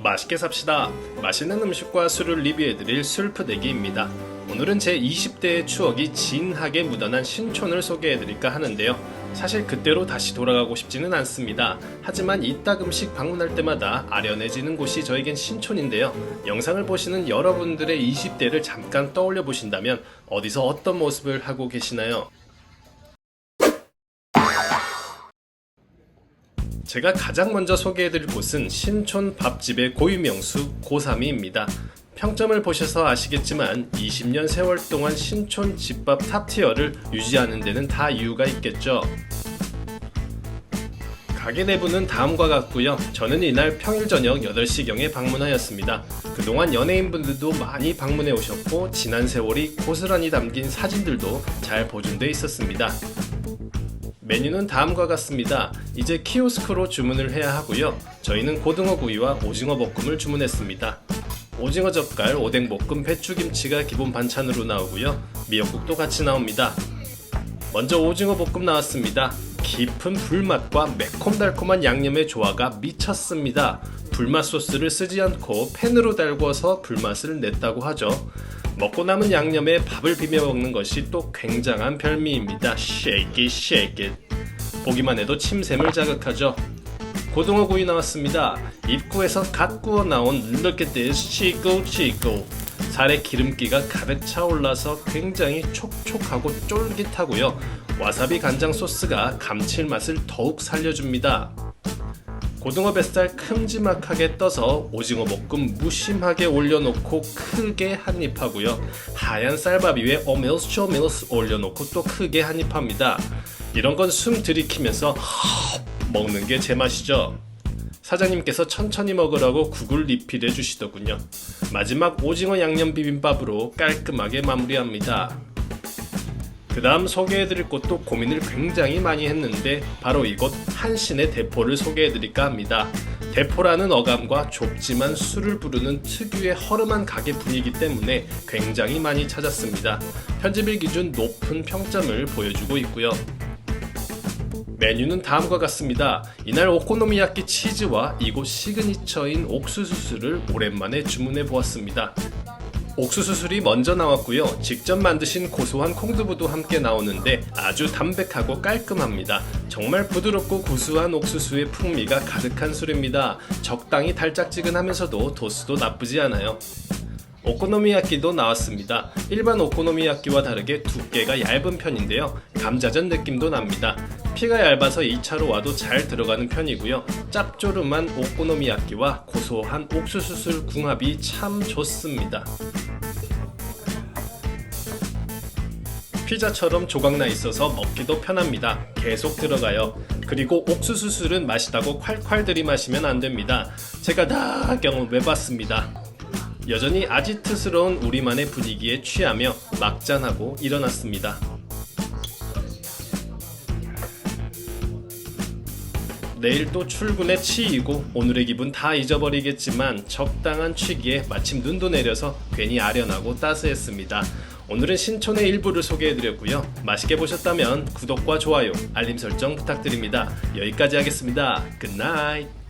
맛있게 삽시다. 맛있는 음식과 술을 리뷰해드릴 술프대기입니다. 오늘은 제 20대의 추억이 진하게 묻어난 신촌을 소개해드릴까 하는데요. 사실 그때로 다시 돌아가고 싶지는 않습니다. 하지만 음식 방문할 때마다 아련해지는 곳이 저에겐 신촌인데요. 영상을 보시는 여러분들의 20대를 잠깐 떠올려 보신다면 어디서 어떤 모습을 하고 계시나요? 제가 가장 먼저 소개해드릴 곳은 신촌 밥집의 고유명수 고삼이입니다. 평점을 보셔서 아시겠지만 20년 세월 동안 신촌 집밥 탑티어를 유지하는 데는 다 이유가 있겠죠. 가게 내부는 다음과 같고요. 저는 이날 평일 저녁 8시경에 방문하였습니다. 그동안 연예인분들도 많이 방문해 오셨고 지난 세월이 고스란히 담긴 사진들도 잘 보존돼 있었습니다. 메뉴는 다음과 같습니다. 이제 키오스크로 주문을 해야 하고요. 저희는 고등어 구이와 오징어 볶음을 주문했습니다. 오징어 젓갈, 오뎅 볶음, 배추김치가 기본 반찬으로 나오고요. 미역국도 같이 나옵니다. 먼저 오징어 볶음 나왔습니다. 깊은 불맛과 매콤달콤한 양념의 조화가 미쳤습니다. 불맛 소스를 쓰지 않고 팬으로 달궈서 불맛을 냈다고 하죠. 먹고 남은 양념에 밥을 비벼 먹는 것이 또 굉장한 별미입니다. Shake it. 보기만 해도 침샘을 자극하죠. 고등어 구이 나왔습니다. 입구에서 갓 구워 나온 this, chico, chico. 살에 기름기가 가득 차올라서 굉장히 촉촉하고 쫄깃하고요. 와사비 간장 소스가 감칠맛을 더욱 살려줍니다. 고등어 뱃살 큼지막하게 떠서 오징어 볶음 무심하게 올려놓고 크게 한입 하고요. 하얀 쌀밥 위에 오밀스 초밀스 올려놓고 또 크게 한입 합니다. 이런 건 숨 들이키면서 먹는 게 제 맛이죠. 사장님께서 천천히 먹으라고 국을 리필해 주시더군요. 마지막 오징어 양념 비빔밥으로 깔끔하게 마무리합니다. 그 다음 소개해드릴 곳도 고민을 굉장히 많이 했는데 바로 이곳 한신의 대포를 소개해드릴까 합니다. 대포라는 어감과 좁지만 술을 부르는 특유의 허름한 가게 분위기 때문에 굉장히 많이 찾았습니다. 편집일 기준 높은 평점을 보여주고 있고요. 메뉴는 다음과 같습니다. 이날 오코노미야끼 치즈와 이곳 시그니처인 옥수수술을 오랜만에 주문해 보았습니다. 옥수수술이 먼저 나왔고요. 직접 만드신 고소한 콩두부도 함께 나오는데 아주 담백하고 깔끔합니다. 정말 부드럽고 구수한 옥수수의 풍미가 가득한 술입니다. 적당히 달짝지근하면서도 도수도 나쁘지 않아요. 오코노미야끼도 나왔습니다. 일반 오코노미야끼와 다르게 두께가 얇은 편인데요. 감자전 느낌도 납니다. 피가 얇아서 2차로 와도 잘 들어가는 편이고요. 짭조름한 오코노미야끼와 고소한 옥수수술 궁합이 참 좋습니다. 피자처럼 조각나 있어서 먹기도 편합니다. 계속 들어가요. 그리고 옥수수술은 마시다고 콸콸 들이마시면 안 됩니다. 제가 다 경험해봤습니다. 여전히 아지트스러운 우리만의 분위기에 취하며 막잔하고 일어났습니다. 내일 또 출근에 치이고 오늘의 기분 다 잊어버리겠지만 적당한 취기에 마침 눈도 내려서 괜히 아련하고 따스했습니다. 오늘은 신촌의 일부를 소개해드렸고요. 맛있게 보셨다면 구독과 좋아요, 알림 설정 부탁드립니다. 여기까지 하겠습니다. 굿나잇!